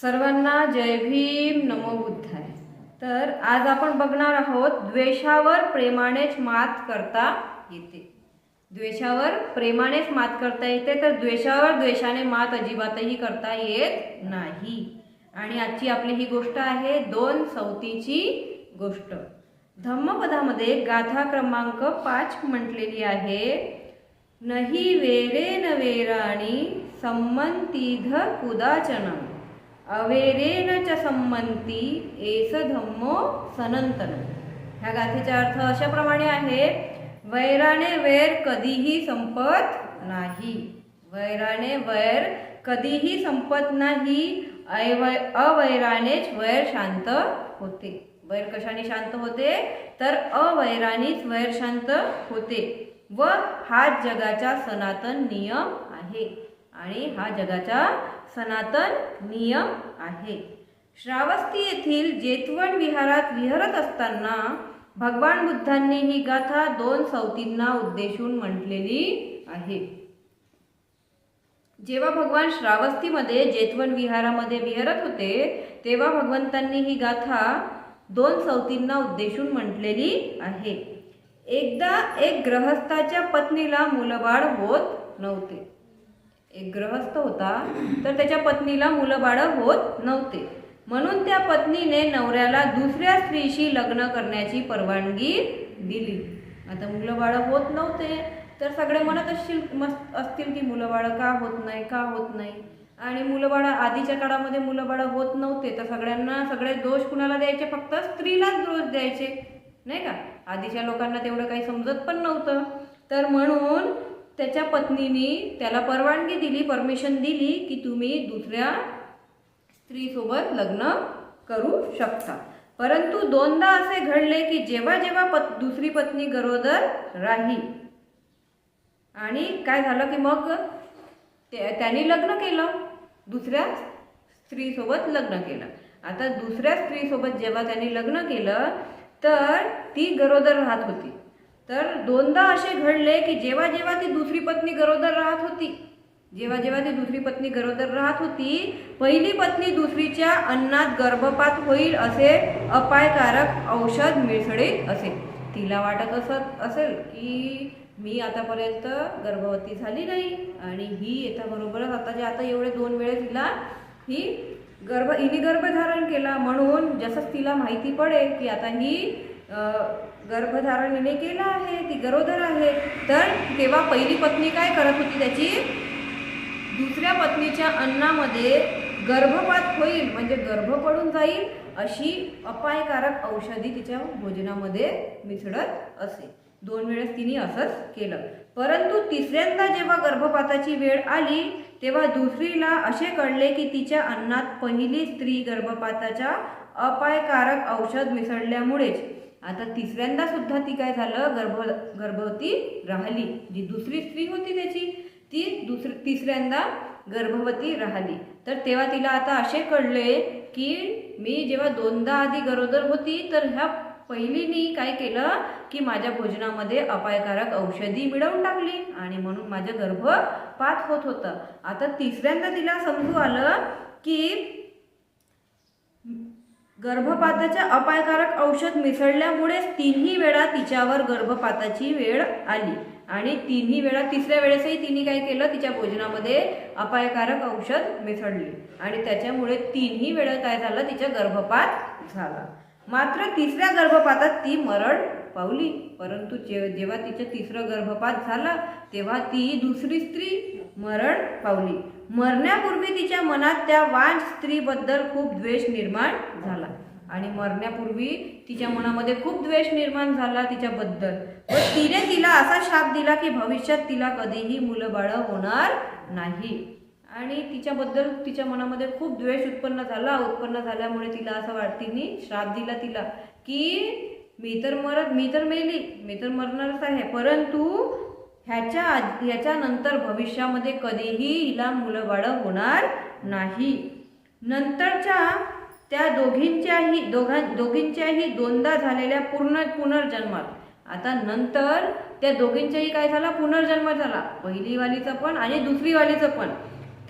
सर्वांना जय भीम नमो बुद्धाय. तर आज आपण बघणार आहोत द्वेषावर प्रेमानेच मात करता येते. द्वेषावर प्रेमानेच मात करता येते तर द्वेषावर द्वेषाने मात अजिबातही करता येत नाही. आणि आजची आपली ही गोष्ट आहे दोन सवतीची गोष्ट. धम्मपदामध्ये गाथा क्रमांक पाच म्हटलेली आहे नही वेरे न वेराणी संमंतीध कुदाचनम. अवेरेन च संमंती एस धम्मो सनंतन ह्या गाथेचा अर्थ अशाप्रमाणे आहे वैराने वैर कधीही संपत नाही। वैराने वैर कधीही संपत नाही अवै अवैरानेच वैर शांत होते। वैर कशाने शांत होते? तर अवैरानीच वैर शांत होते व हा जगाचा सनातन नियम आहे। आणि हा जगाचा सनातन नियम आहे. श्रावस्ती येथील जेतवण विहारात विहरत असताना भगवान बुद्धांनी ही गाथा दोन सवतींना उद्देशून म्हटलेली आहे. जेव्हा भगवान श्रावस्तीमध्ये जेतवण विहारामध्ये विहरत होते तेव्हा भगवंतांनी ही गाथा दोन सवतींना उद्देशून म्हटलेली आहे. एकदा एक ग्रहस्थाच्या पत्नीला मुलबाळ होत नव्हते. एक ग्रहस्थ होता तर त्याच्या पत्नीला मुलं बाळं होत नव्हते. म्हणून त्या पत्नीने नवऱ्याला दुसऱ्या स्त्रीशी लग्न करण्याची परवानगी दिली. आता मुलं बाळं होत नव्हते. तर सगळे म्हणत असतील मस्त असतील की मुलं बाळं का होत नाही का होत नाही? आणि मुलं बाळं आधीच्या काळामध्ये मुलं बाळं होत नव्हते. तर सगळ्यांना सगळे दोष कुणाला द्यायचे? फक्त स्त्रीलाच दोष द्यायचे. नाही का? आधीच्या लोकांना तेवढं काही समजत पण नव्हतं. तर म्हणून त्याच्या पत्नीने त्याला परवानगी दिली परमिशन दिली की तुम्ही दुसऱ्या स्त्रीसोबत लग्न करू शकता. परंतु दोनदा असे घडले की जेव्हा जेव्हा पत दुसरी पत्नी गरोदर राही आणि काय झालं की मग त्याने लग्न केलं दुसऱ्या स्त्रीसोबत लग्न केलं. आता दुसऱ्या स्त्रीसोबत जेव्हा त्यांनी लग्न केलं तर ती गरोदर राहत होती. तर दोनदा असे घडले की जेव्हा जेव्हा ती दुसरी पत्नी गरोदर राहत होती जेव्हा जेव्हा ती दुसरी पत्नी गरोदर राहत होती पहिली पत्नी दुसरीच्या अन्नात गर्भपात होईल असे अपायकारक औषध मिसळीत असे. तिला वाटत असत असेल की मी आतापर्यंत गर्भवती झाली नाही आणि ही याच्याबरोबरच आता जे आता एवढे दोन वेळेस तिला ही गर्भ हिने गर्भधारण केला म्हणून जसंच तिला माहिती पडेल की आता ही गर्भधारणीने केला केलं आहे ती गरोदर आहे. तर तेव्हा पहिली पत्नी काय करत होती त्याची? दुसऱ्या पत्नीच्या अन्नामध्ये गर्भपात होईल म्हणजे गर्भ पडून जाईल अशी अपायकारक औषधी तिच्या भोजनामध्ये मिसळत असे. दोन वेळेस तिने असंच केलं. परंतु तिसऱ्यांदा जेव्हा गर्भपाताची वेळ आली तेव्हा दुसरीला असे कळले की तिच्या अन्नात पहिली स्त्री गर्भपाताच्या अपायकारक औषध मिसळल्यामुळेच आता तिसऱ्यांदा सुद्धा ती काय झालं? गर्भ गर्भवती राहिली. जी दुसरी स्त्री होती त्याची ती दुसरी तिसऱ्यांदा गर्भवती राहिली. तर तेव्हा तिला आता असे कळले की मी जेव्हा दोनदा आधी गरोदर होती तर ह्या पहिलीनी काय केलं की माझ्या भोजनामध्ये अपायकारक औषधी मिळवून टाकली आणि म्हणून माझं गर्भपात होत होतं. आता तिसऱ्यांदा तिला समजू आलं की गर्भपाताच्या अपायकारक औषध मिसळल्यामुळेच तिन्ही वेळा तिच्यावर गर्भपाताची वेळ आली. आणि तिन्ही वेळा तिसऱ्या वेळेसही तिने काय केलं? तिच्या भोजनामध्ये अपायकारक औषध मिसळले. आणि त्याच्यामुळे तिन्ही वेळा काय झालं? तिचा गर्भपात झाला. मात्र तिसऱ्या गर्भपातात ती मरण पावली. परंतु जेव्हा तिचं तिसरं गर्भपात झाला तेव्हा ती दुसरी स्त्री मरण पावली. मरण्यापूर्वी तिच्या मनात त्या वान स्त्रीबद्दल खूप द्वेष निर्माण झाला. आणि मरण्यापूर्वी तिच्या मनामध्ये खूप द्वेष निर्माण झाला तिच्याबद्दल. व तिने तिला असा शाप दिला की भविष्यात तिला कधीही मुलं बाळं होणार नाही. आणि तिच्याबद्दल तिच्या मनामध्ये खूप द्वेष उत्पन्न झाला. उत्पन्न झाल्यामुळे तिला असं वाट श्राप दिला तिला की मी तर मरत मी तर मेली मी तर मरणारच आहे. परंतु ह्याच्या ह्याच्यानंतर भविष्यामध्ये कधीही हिला मुलं बाळं होणार नाही. नंतरच्या त्या दोघींच्याही दोघां दोघींच्याही दोनदा झालेल्या पूर्ण पुनर्जन्मात आता नंतर त्या दोघींच्याही काय झाला? पुनर्जन्म झाला. पहिलीवालीचं पण आणि दुसरी वालीचं पण.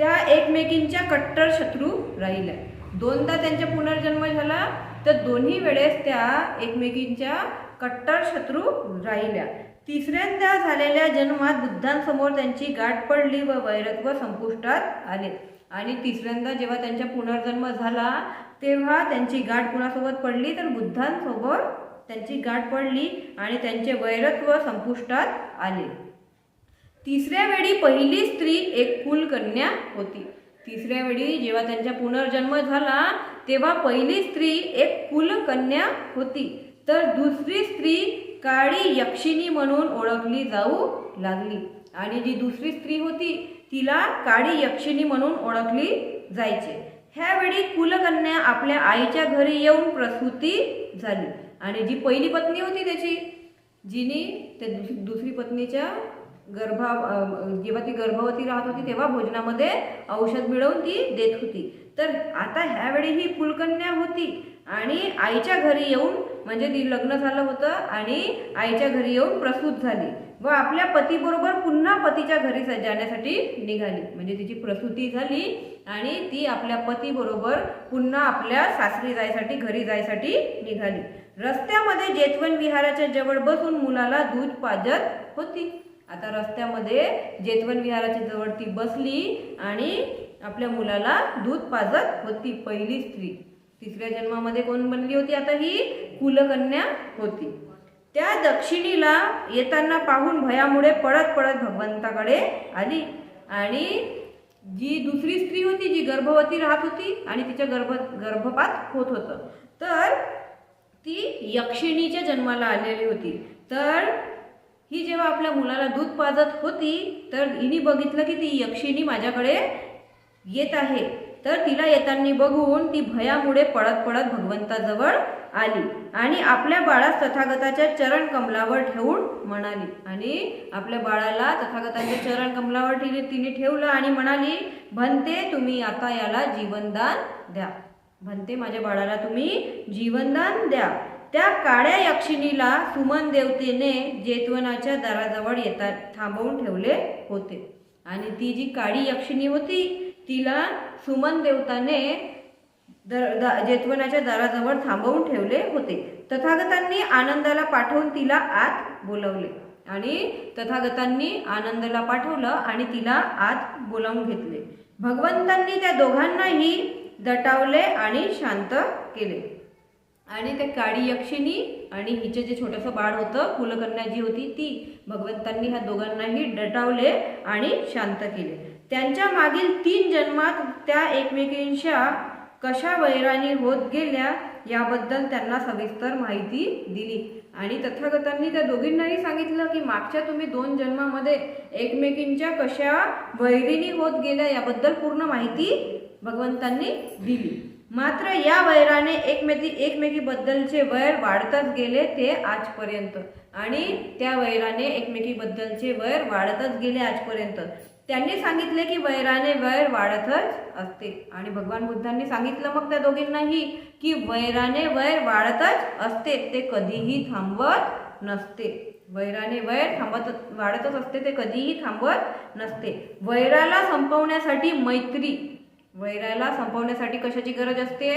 त्या एकमेकींच्या कट्टर शत्रू राहिल्या. दोनदा त्यांचा पुनर्जन्म झाला तर दोन्ही वेळेस त्या एकमेकींच्या कट्टर शत्रू राहिल्या. तिसऱ्यांदा झालेल्या जन्मात बुद्धांसमोर त्यांची गाठ पडली व वैरत्व संपुष्टात आले. आणि तिसऱ्यांदा जेव्हा त्यांचा पुनर्जन्म झाला तेव्हा त्यांची गाठ कुणासोबत पडली? तर बुद्धांसोबत त्यांची गाठ पडली आणि त्यांचे वैरत्व संपुष्टात आले. तिसऱ्या वेळी पहिली स्त्री एक कुलकन्या होती. तिसऱ्या वेळी जेव्हा त्यांचा पुनर्जन्म झाला तेव्हा पहिली स्त्री एक कुलकन्या होती. तर दुसरी स्त्री काळी यक्षिणी म्हणून ओळखली जाऊ लागली. आणि जी दुसरी स्त्री होती तिला काळी यक्षिणी म्हणून ओळखली जायचे. ह्यावेळी कुलकन्या आपल्या आईच्या घरी येऊन प्रसूती झाली. आणि जी पहिली पत्नी होती त्याची जिने त्या दुसरी पत्नीच्या गर्भा जेव्हा ती गर्भवती राहत होती तेव्हा भोजनामध्ये औषध मिळवून ती देत होती. तर आता ह्यावेळी ही कुलकन्या होती आणि आईच्या घरी येऊन म्हणजे ती लग्न झालं होतं आणि आईच्या घरी येऊन प्रसूत झाली व आपल्या पतीबरोबर पुन्हा पतीच्या घरी स- जाण्यासाठी निघाली. म्हणजे तिची प्रसूती झाली आणि ती आपल्या पतीबरोबर पुन्हा आपल्या सासरी जायसाठी घरी जायसाठी निघाली. रस्त्यामध्ये जेतवन विहाराच्या जवळ बसून मुलाला दूध पाजत होती. आता रस्त्यामध्ये जेतवन विहाराच्या जवळ ती बसली आणि आपल्या मुलाला दूध पाजत होती पहिली स्त्री. तिसऱ्या जन्मामध्ये कोण बनली होती? आता ही कुलकन्या होती. त्या दक्षिणीला येताना पाहून भयामुळे पळत पळत भगवंताकडे आली आणि जी दुसरी स्त्री होती जी गर्भवती राहत होती आणि तिच्या गर्भ गर्भपात होत होतं. तर ती यक्षिणीच्या जन्माला आलेली होती. तर ही जेव्हा आपल्या मुलाला दूध पाजत होती तर हिने बघितलं की ती यक्षिणी माझ्याकडे येत आहे. तर तिला येताना बघून ती भयामुळे पळत पळत भगवंताजवळ आली आणि आपल्या बाळास तथागताच्या चरण कमलावर ठेवून म्हणाली. आणि आपल्या बाळाला तथागताच्या चरण कमलावर तिने तिने ठेवलं आणि म्हणाली भंते तुम्ही आता याला जीवनदान द्या. भंते माझ्या बाळाला तुम्ही जीवनदान द्या. त्या काळ्या यक्षिणीला सुमन देवतेने जेतवनाच्या दाराजवळ येतात थांबवून ठेवले होते. आणि ती जी काळी यक्षिणी होती तिला सुमन देवताने दर दा जेतवनाच्या दाराजवळ थांबवून ठेवले होते. तथागतांनी आनंदाला पाठवून तिला आत बोलवले. आणि तथागतांनी आनंदाला पाठवलं आणि तिला आत बोलावून घेतले. भगवंतांनी त्या दोघांनाही दटावले आणि शांत केले. आणि त्या काळी यक्षिणी आणि हिचं जे छोटंसं बाळ होतं कुलकन्या जी होती ती भगवंतांनी ह्या दोघांनाही डटावले आणि शांत केले. त्यांच्या मागील तीन जन्मात त्या एकमेकींच्या कशा वैराणी होत गेल्या याबद्दल त्यांना सविस्तर माहिती दिली. आणि तथागतांनी त्या दोघींनाही सांगितलं की मागच्या तुम्ही दोन जन्मामध्ये एकमेकींच्या कशा वैरिणी होत गेल्या याबद्दल पूर्ण माहिती भगवंतांनी दिली. मात्र या वैराने एकमेकी एकमेकीबद्दलचे वैर वाढतच गेले ते आजपर्यंत. आणि त्या वैराने एकमेकीबद्दलचे वैर वाढतच गेले आजपर्यंत. त्यांनी सांगितले की वैराने वैर वाढतच असते. आणि भगवान बुद्धांनी सांगितलं मग त्या दोघींनाही की वैराने वैर वाढतच असते ते कधीही थांबवत नसते. वैराने वैर थांबत वाढतच असते ते कधीही थांबवत नसते. वैराला संपवण्यासाठी मैत्री वैराला संपवण्यासाठी कशाची गरज असते?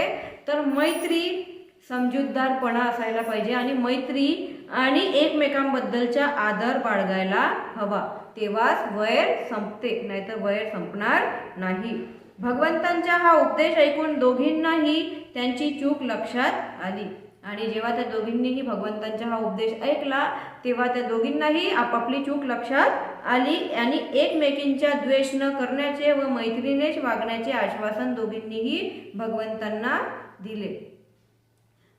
तर मैत्री समजूतदारपणा असायला पाहिजे आणि मैत्री आणि एकमेकांबद्दलचा आदर बाळगायला हवा. तेव्हाच वैर संपते नाहीतर वैर संपणार नाही. भगवंतांचा हा उपदेश ऐकून दोघींनाही त्यांची चूक लक्षात आली. आणि जेव्हा त्या दोघींनीही भगवंतांचा हा उपदेश ऐकला तेव्हा त्या दोघींनाही आपापली चूक लक्षात आली आणि एकमेकींच्या द्वेष न करण्याचे व मैत्रीनेच वागण्याचे आश्वासन दोघींनीही भगवंतांना दिले.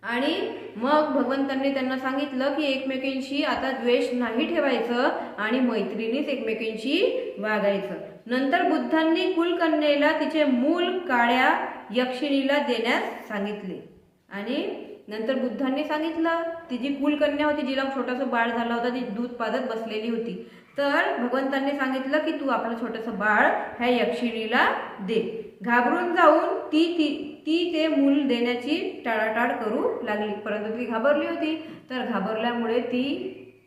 आणि मग भगवंतांनी त्यांना सांगितलं की एकमेकींशी आता द्वेष नाही ठेवायचं आणि मैत्रिणीच एकमेकींशी वागायचं. नंतर बुद्धांनी कुलकन्येला तिचे मूल काळ्या यक्षिणीला देण्यास सांगितले. आणि नंतर बुद्धांनी सांगितलं ती जी कुलकन्या होती जिला छोटंसं बाळ झाला होता ती दूध पाजत बसलेली होती. तर भगवंतांनी सांगितलं की तू आपलं छोटंसं बाळ ह्या यक्षिणीला दे. घाबरून जाऊन ती ती ती ते मूल देण्याची टाळाटाळ करू लागली. परंतु ती घाबरली होती. तर घाबरल्यामुळे ती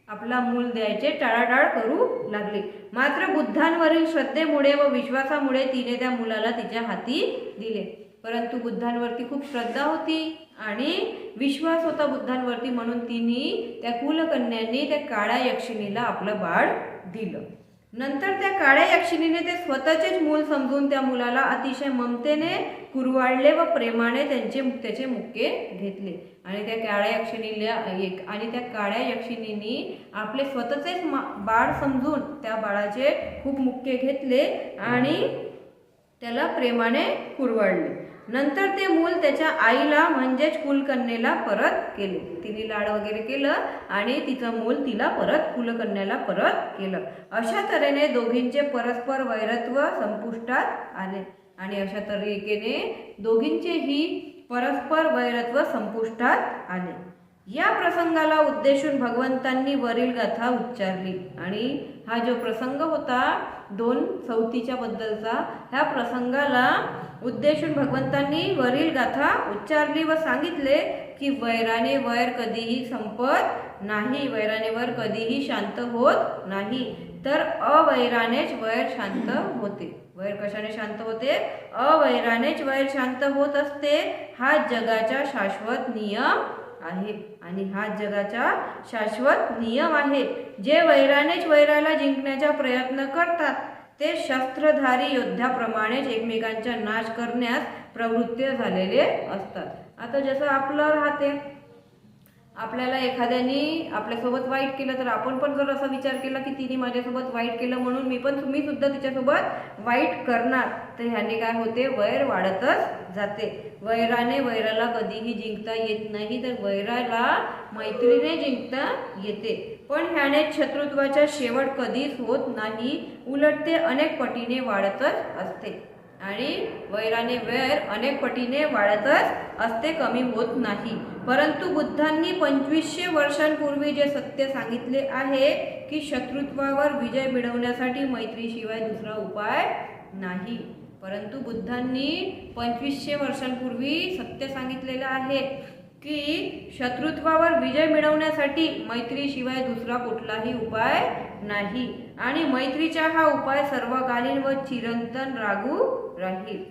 आपला मूल द्यायचे टाळाटाळ करू लागली. मात्र बुद्धांवरील श्रद्धेमुळे व विश्वासामुळे तिने त्या मुलाला तिच्या हाती दिले. परंतु बुद्धांवरती खूप श्रद्धा होती आणि विश्वास होता बुद्धांवरती म्हणून तिने त्या कुलकन्यांनी त्या काळ्या यक्षिणीला आपलं बाळ दिलं. नंतर त्या काळ्या यक्षिणीने ते स्वतःचेच मूल समजून त्या मुलाला अतिशय ममतेने कुरवाळले व प्रेमाने त्यांचे त्याचे मुक्के घेतले. आणि त्या काळ्या यक्षिणीला एक आणि त्या काळ्या यक्षिणींनी आपले स्वतःचेच बाळ समजून त्या बाळाचे खूप मुक्के घेतले आणि त्याला प्रेमाने कुरवाळले. नंतर ते मूल त्याच्या आईला म्हणजेच कुलकन्येला परत केले. तिने लाड वगैरे केलं आणि तिचं मूल तिला परत कुलकन्याला परत केलं. अशा तऱ्हेने दोघींचे परस्पर वैरत्व संपुष्टात आले आणि अशा तरीकेने दोघींचेही परस्पर वैरत्व संपुष्टात आले. या प्रसंगाला उद्देशून भगवंतांनी वरील गाथा उच्चारली आणि हा जो प्रसंग होता दोन चौथीच्या बद्दलचा ह्या प्रसंगाला उद्देशून भगवंतांनी वरील गाथा उच्चारली व सांगितले की वैराने वैर कधीही संपत नाही वैराने वैर कधीही शांत होत नाही. तर अवैरानेच वैर शांत होते. वैर कशाने शांत होते? अवैरानेच वैर शांत होत असते. हा जगाचा शाश्वत नियम आहे. आणि हा जगाचा शाश्वत नियम आहे. जे वैरानेच वैराला जिंकण्याचा प्रयत्न करतात ते शस्त्रधारी योद्ध्याप्रमाणेच एकमेकांचा नाश करण्यास प्रवृत्त झालेले असतात. आता जसं आपलं राहते आपल्याला एखाद्याने आपल्यासोबत वाईट केलं तर आपण पण जर असा विचार केला की तिने माझ्यासोबत वाईट केलं म्हणून मी पण तुम्ही सुद्धा तिच्यासोबत वाईट करणार तर ह्याने काय होते? वैर वाढतच जाते. वैराने वैराला कधीही जिंकता येत नाही तर वैराला मैत्रीने जिंकता येते. पण ह्याने शत्रुत्वाचा शेवट कधीच होत नाही. उलट ते अनेक पटीने वाढतच असते. आणि वैराने वैर अनेक पटीने वाढतच असते कमी होत नाही. परंतु बुद्धांनी पंचवीसशे वर्षांपूर्वी जे सत्य सांगितले आहे की शत्रुत्वावर विजय मिळवण्यासाठी मैत्रीशिवाय दुसरा उपाय नाही. परंतु बुद्धांनी पंचवीसशे वर्षांपूर्वी सत्य सांगितलेलं आहे. की शत्रुत्वावर विजय मिळवण्यासाठी मैत्रीशिवाय दुसरा कुठलाही उपाय नाही. आणि मैत्रीचा हा उपाय सर्वकालीन व चिरंतन रागू राहील.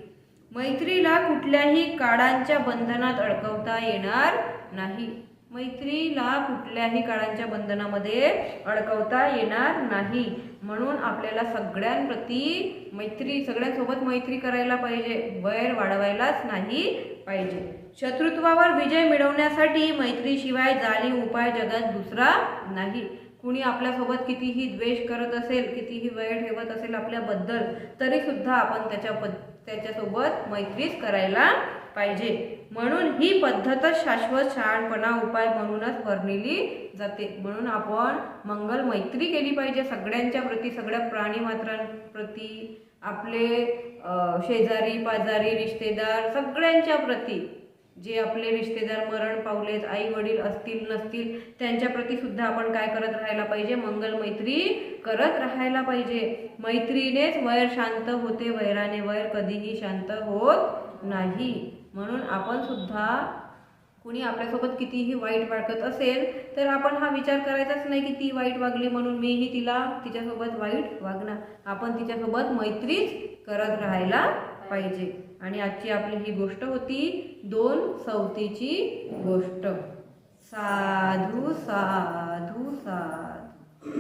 मैत्रीला कुठल्याही काळांच्या बंधनात अडकवता येणार नाही. मैत्रीला कुठल्याही काळांच्या बंधनामध्ये अडकवता येणार नाही. म्हणून आपल्याला सगळ्यांप्रती मैत्री सगळ्यांसोबत मैत्री करायला पाहिजे. वैर वाढवायलाच नाही. पाहिजे. शत्रुत्वावर विजय मिळवण्यासाठी मैत्रीशिवाय जाली उपाय जगात दुसरा नाही. कुणी आपल्यासोबत कितीही द्वेष करत असेल कितीही वेळ ठेवत असेल आपल्याबद्दल तरीसुद्धा आपण त्याच्या पद त्याच्यासोबत मैत्रीच करायला पाहिजे. म्हणून ही पद्धतच शाश्वत शहाणपणा उपाय म्हणूनच वर्णिली जाते. म्हणून आपण मंगल मैत्री केली पाहिजे सगळ्यांच्या प्रती सगळ्या प्राणीमात्रांप्रती आपले शेजारी पाजारी रिश्तेदार सगळ्यांच्या प्रती जे आपले रिश्तेदार मरण पावलेत आई वडील असतील नसतील त्यांच्या प्रती सुद्धा आपण काय करत राहायला पाहिजे? मंगल मैत्री करत राहायला पाहिजे. मैत्रीनेच वैर शांत होते वैराने वैर कधीही शांत होत नाही. म्हणून आपण सुद्धा कुणी आपल्यासोबत कितीही वाईट वागत असेल तर आपण हा विचार करायचाच नाही की ती वाईट वागली म्हणून मीही तिला तिच्यासोबत वाईट वागणार. आपण तिच्यासोबत मैत्रीच करत राहायला पाहिजे. आणि आजची आपली ही गोष्ट होती दोन सवतीची गोष्ट. साधू साधू साधू.